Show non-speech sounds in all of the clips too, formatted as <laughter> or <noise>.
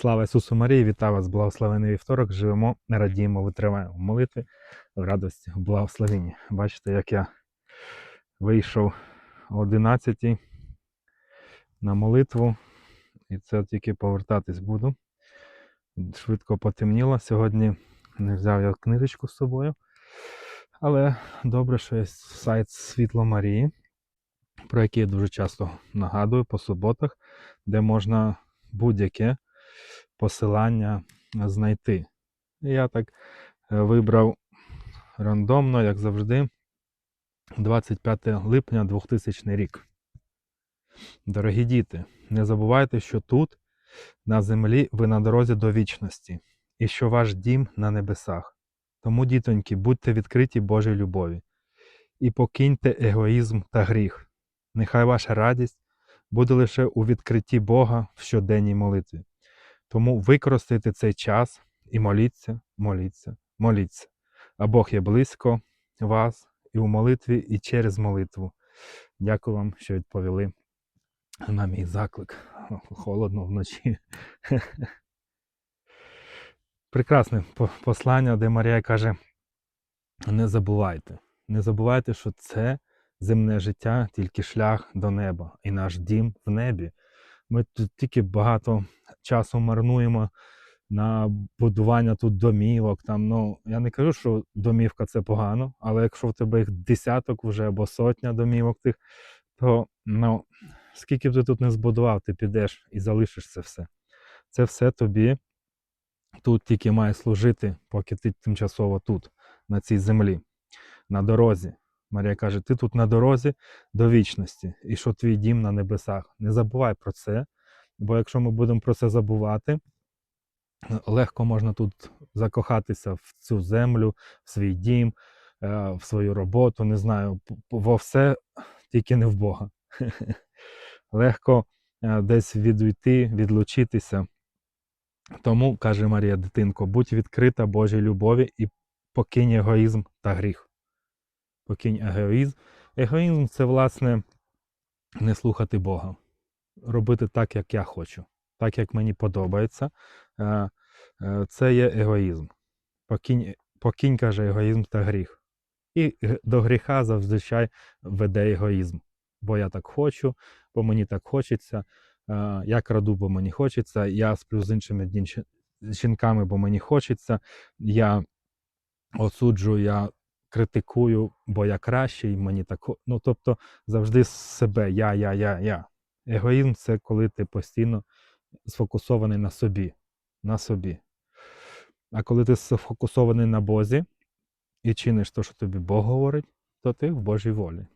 Слава Ісусу Марії, вітаю вас, благословений вівторок. Живемо, радіємо, витриваємо в молитві, в радості, в благословенні. Бачите, як я вийшов о 11 на молитву, і це тільки повертатись буду. Швидко потемніло. Сьогодні не взяв я книжечку з собою. Але добре, що є сайт Світло Марії, про який я дуже часто нагадую по суботах, де можна будь-яке посилання знайти. Я так е, вибрав рандомно, як завжди, 25 липня 2000 рік. Дорогі діти, не забувайте, що тут, на землі, ви на дорозі до вічності, і що ваш дім на небесах. Тому, дітоньки, будьте відкриті Божій любові і покиньте егоїзм та гріх. Нехай ваша радість буде лише у відкритті Бога в щоденній молитві. Тому використайте цей час і моліться, моліться, моліться. А Бог є близько вас і у молитві, і через молитву. Дякую вам, що відповіли на мій заклик. Холодно вночі. Прекрасне послання, де Марія каже: не забувайте. Не забувайте, що це земне життя, тільки шлях до неба, і наш дім в небі. Ми тут тільки багато часу марнуємо на будування тут домівок. Там, ну, я не кажу, що домівка це погано, але якщо в тебе їх десяток вже або сотня домівок тих, то ну, скільки б ти тут не збудував, ти підеш і залишиш це все. Це все тобі тут тільки має служити, поки ти тимчасово тут, на цій землі, на дорозі. Марія каже: ти тут на дорозі до вічності, і що твій дім на небесах. Не забувай про це, бо якщо ми будемо про це забувати, легко можна тут закохатися в цю землю, в свій дім, е, в свою роботу, не знаю, во все, тільки не в Бога. <laughs> Легко е, десь відійти, відлучитися. Тому, каже Марія, дитинко, будь відкрита Божій любові і покинь егоїзм та гріх. Покинь егоїзм. Егоїзм це, власне, не слухати Бога, робити так, як я хочу, так, як мені подобається. Е, е, Це є егоїзм. Покинь, покинь каже, егоїзм та гріх. І до гріха завжди веде егоїзм. Бо я так хочу, бо мені так хочеться. е, Я краду, бо мені хочеться, я сплю з іншими жінками, бо мені хочеться. Я осуджую, я критикую, бо я кращий, мені так. хо- Ну, тобто завжди себе, я, я, я, я. Егоїзм це коли ти постійно сфокусований на собі. На собі. А коли ти сфокусований на Бозі і чиниш те, що тобі Бог говорить, то ти в Божій волі.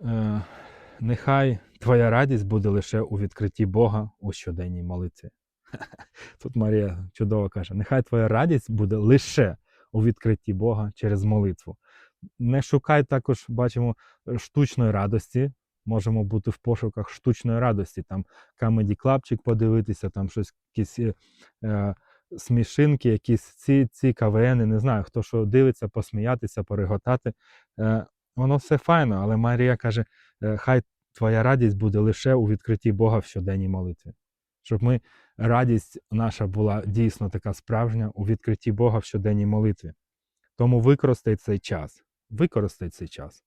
Е, нехай твоя радість буде лише у відкритті Бога у щоденній молитві. <laughs> Тут Марія чудово каже: нехай твоя радість буде лише у відкритті Бога через молитву. Не шукай також, бачимо, штучної радості. Можемо бути в пошуках штучної радості, там камеді клабчик подивитися, там щось, якісь е, е, смішинки, якісь ці, ці КВН, не знаю, хто що дивиться, посміятися, пореготати. Е, воно все файно, але Марія каже: е, хай твоя радість буде лише у відкритті Бога в щоденній молитві. Щоб ми радість наша була дійсно така справжня у відкритті Бога в щоденній молитві. Тому використай цей час. Використай цей час.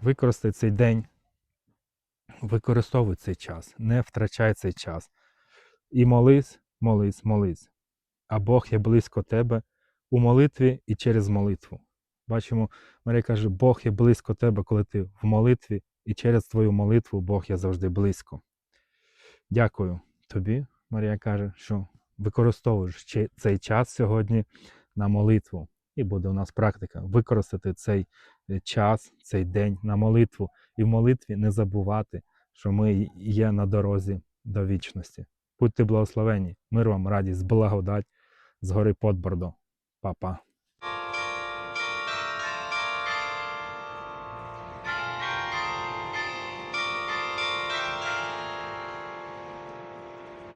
Використай цей день. Використовуй цей час. Не втрачай цей час. І молись, молись, молись. А Бог є близько тебе у молитві і через молитву. Бачимо, Марія каже, Бог є близько тебе, коли ти в молитві, і через твою молитву Бог є завжди близько. Дякую тобі, Марія каже, що використовуєш цей час сьогодні на молитву. І буде у нас практика використати цей е, час, цей день на молитву. І в молитві не забувати, що ми є на дорозі до вічності. Будьте благословені, мир вам, радість, благодать з гори Подбордо. Па-па.